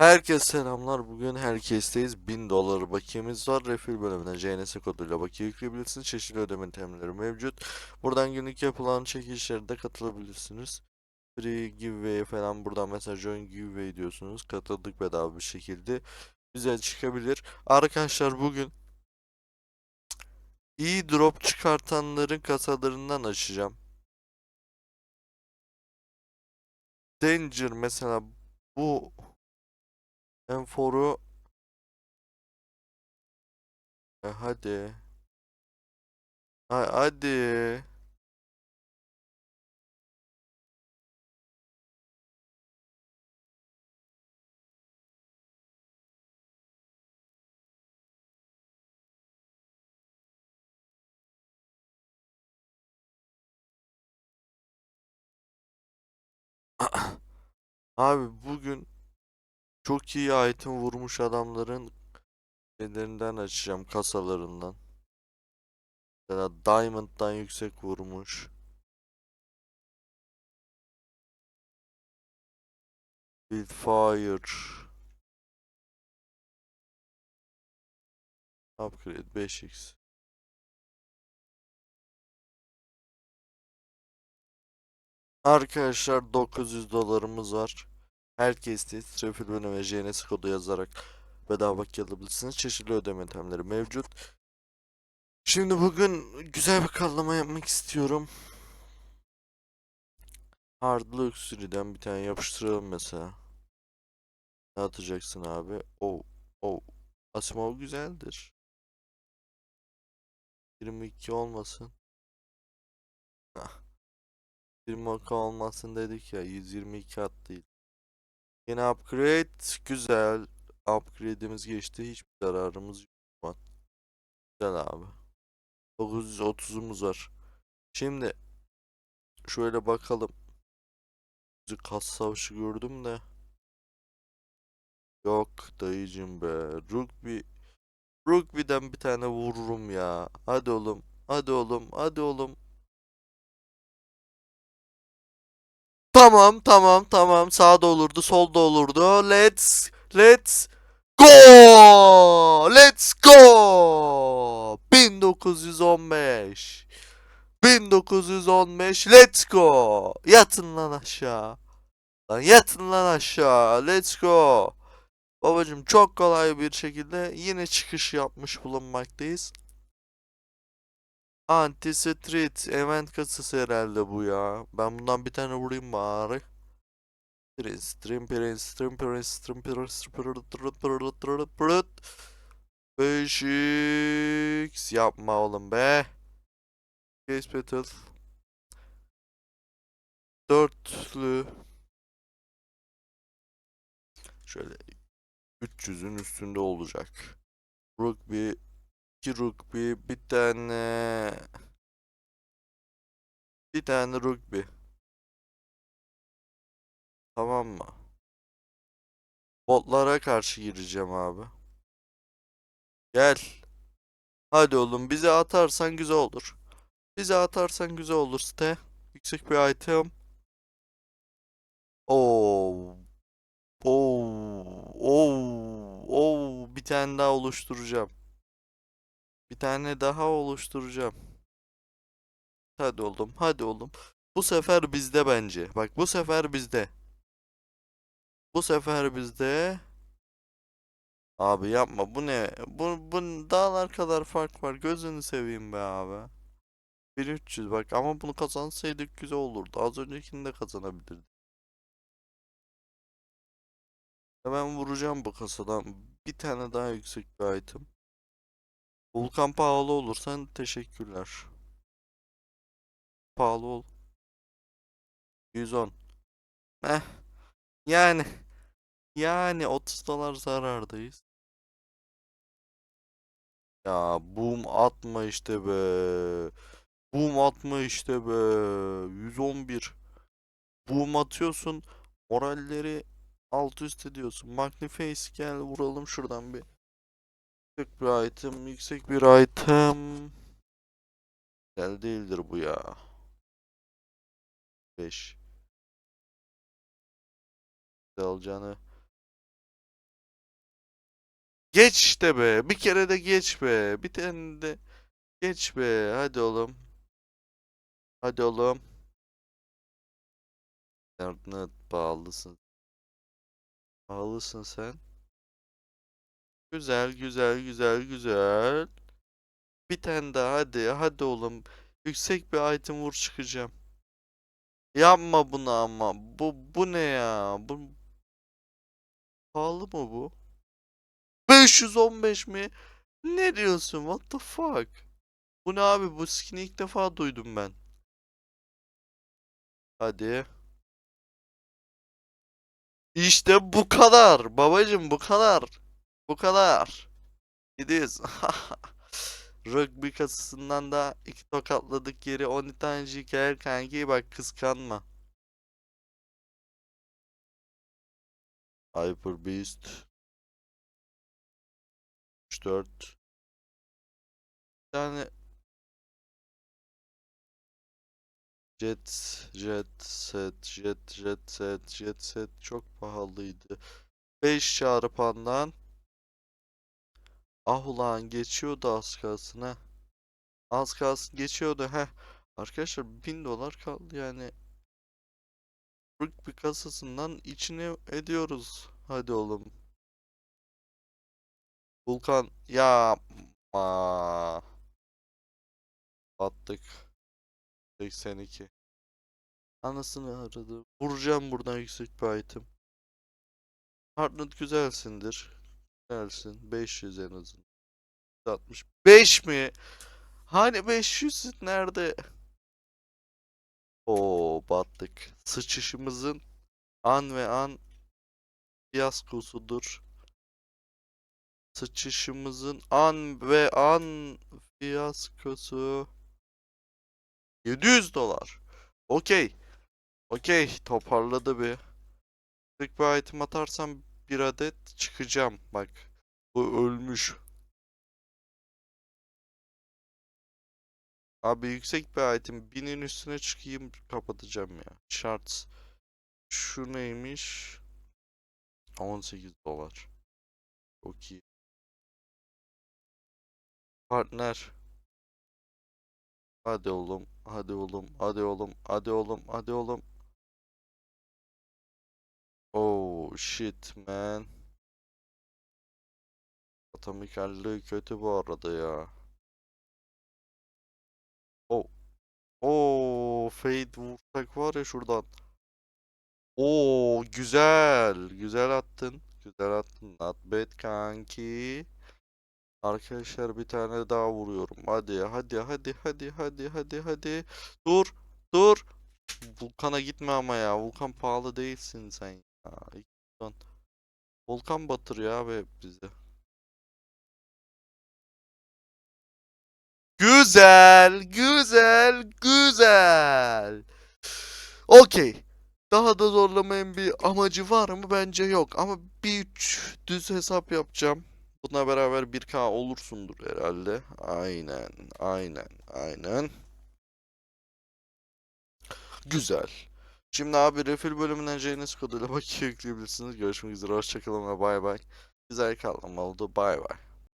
Herkese selamlar. Bugün herkesteyiz. 1000 dolar bakiyemiz var. Refill bölümüne CNS koduyla bakiye yükleyebilirsiniz. Çeşitli ödeme terimleri mevcut. Buradan günlük yapılan çekilişlere de katılabilirsiniz. Free giveaway falan buradan mesela join giveaway diyorsunuz. Katıldık bedava bir şekilde. Güzel çıkabilir. Arkadaşlar bugün iyi drop çıkartanların kasalarından açacağım. Danger mesela bu Enforu e, hadi. Ha, hadi. Abi bugün çok iyi item vurmuş adamların şeylerinden açacağım kasalarından. Mesela Diamond'dan yüksek vurmuş. Wildfire. Upgrade 5x. Arkadaşlar 900 dolarımız var. Herkes de Trafil Bölümü ve JNS kodu yazarak bedava alabilirsiniz. Çeşitli ödeme yöntemleri mevcut. Şimdi bugün güzel bir kallama yapmak istiyorum. Hard Luxury'den bir tane yapıştıralım mesela. Ne atacaksın abi? Oh, oh. Asimov güzeldir. 22 olmasın. Hah. 22 olmasın dedik ya. 122 at değil. Yine upgrade. Güzel. Upgrade'imiz geçti. Hiçbir zararımız yok. şu. Güzel abi. 930'umuz var. Şimdi şöyle bakalım. Kas savaşı gördüm de. Yok dayıcım be. Rugby. Rugby'den bir tane vururum ya. Hadi oğlum. Hadi oğlum. Hadi oğlum. Tamam tamam tamam. Sağda olurdu solda olurdu. Let's let's go. Let's go. 1915. 1915 let's go. Yatın lan aşağı. Lan yatın lan aşağı. Let's go. Babacım çok kolay bir şekilde yine çıkış yapmış bulunmaktayız. Anti-Street event kasası herhalde bu ya. Ben bundan bir tane vurayım bari. Prince, Pırıt, pırıt, pırıt, pırıt, pırıt. 5x yapma oğlum be. Case Battle. Dörtlü. Şöyle 300'ün üstünde olacak. Rugby, 2 rugby, bir tane bir tane rugby. Tamam mı? Botlara karşı gireceğim abi. Gel. Hadi oğlum bize atarsan güzel olur. Bize atarsan güzel olur site. Yüksek bir item. Oo. Oo. Oo. Oo. Bir tane daha oluşturacağım. Bir tane daha oluşturacağım. Hadi oğlum, hadi oğlum. Bu sefer bizde bence. Bak bu sefer bizde. Bu sefer bizde. Abi yapma bu ne? Bu, bu dağlar kadar fark var. Gözünü seveyim be abi. 1300 bak ama bunu kazansaydık güzel olurdu. Az öncekini de kazanabilirdik. Hemen vuracağım bu kasadan. Bir tane daha yüksek bir item. Vulkan pahalı olursan teşekkürler. Pahalı ol. 110. Heh. Yani. Yani 30 dolar zarardayız. Ya boom atma işte be. Boom atma işte be. 111. Boom atıyorsun. Moralleri alt üst ediyorsun. Magniface gel vuralım şuradan bir. Yüksek bir item. Yüksek bir item. Gel değildir bu ya. 5. Alacağını Geç işte be. Bir kere de geç be. Bir tane de geç be. Hadi oğlum. Hadi oğlum. Nerede bağlısın? Bağlısın sen. Güzel, güzel, güzel, güzel. Bir tane daha hadi. Hadi oğlum. Yüksek bir item vur çıkacağım. Yapma bunu ama. Bu bu ne ya? Bu pahalı mı bu? 515 mi? Ne diyorsun? What the fuck? Bu ne abi? Bu skin'i ilk defa duydum ben. Hadi. İşte bu kadar. Babacım bu kadar. Bu kadar. Gidiyoruz. Rugby kasasından da iki tokatladık geri 10 tanecik gel kanki bak kıskanma. Hyper Beast 3-4 Yani Jet, Jet Set, Jet, Jet Set, Jet Set çok pahalıydı. 5 çarpandan Ah ulan geçiyordu az kalsın ha. Az kalsın geçiyordu ha. Arkadaşlar 1000 dolar kaldı yani. Rugby kasasından içine ediyoruz. Hadi oğlum. Vulkan yapma. Battık. 82. Anasını aradı. Vuracağım buradan yüksek bir item. Hardnut güzelsindir. Güzelsin. 500 en azından. 65 mi? Hani 500 nerede? Oo battık. Sıçışımızın an ve an fiyaskosudur. Sıçışımızın an ve an fiyaskosu. 700 dolar. Okey. Okey. Toparladı bir. Tek bir item atarsam bir adet çıkacağım. Bak. Bu ölmüş. Abi yüksek bir item. Binin üstüne çıkayım kapatacağım ya. Şart. Şu neymiş? 18 dolar. Çok iyi. Partner. Hadi oğlum. Hadi oğlum. Hadi oğlum. Hadi oğlum. Hadi oğlum. Oh shit man. Atomikallığı kötü bu arada ya. Oh. Oo, fade vursak var ya şuradan. Oo, güzel. Güzel attın. Güzel attın. Not bad kanki. Arkadaşlar bir tane daha vuruyorum. Hadi hadi hadi hadi hadi hadi hadi. Dur. Dur. Vulkan'a gitme ama ya. Vulkan pahalı değilsin sen ya. Ton. Volkan batırıyor abi hep bizi. Güzel, güzel, güzel. Okey. Daha da zorlamayan bir amacı var mı? Bence yok. Ama bir üç düz hesap yapacağım. Bununla beraber 1K olursundur herhalde. Aynen, aynen, aynen. Güzel. Şimdi abi refill bölümünden JNS koduyla bakiye yükleyebilirsiniz. Görüşmek üzere. Hoşçakalın ve bay bay. Güzel kalın oldu. Bay bay.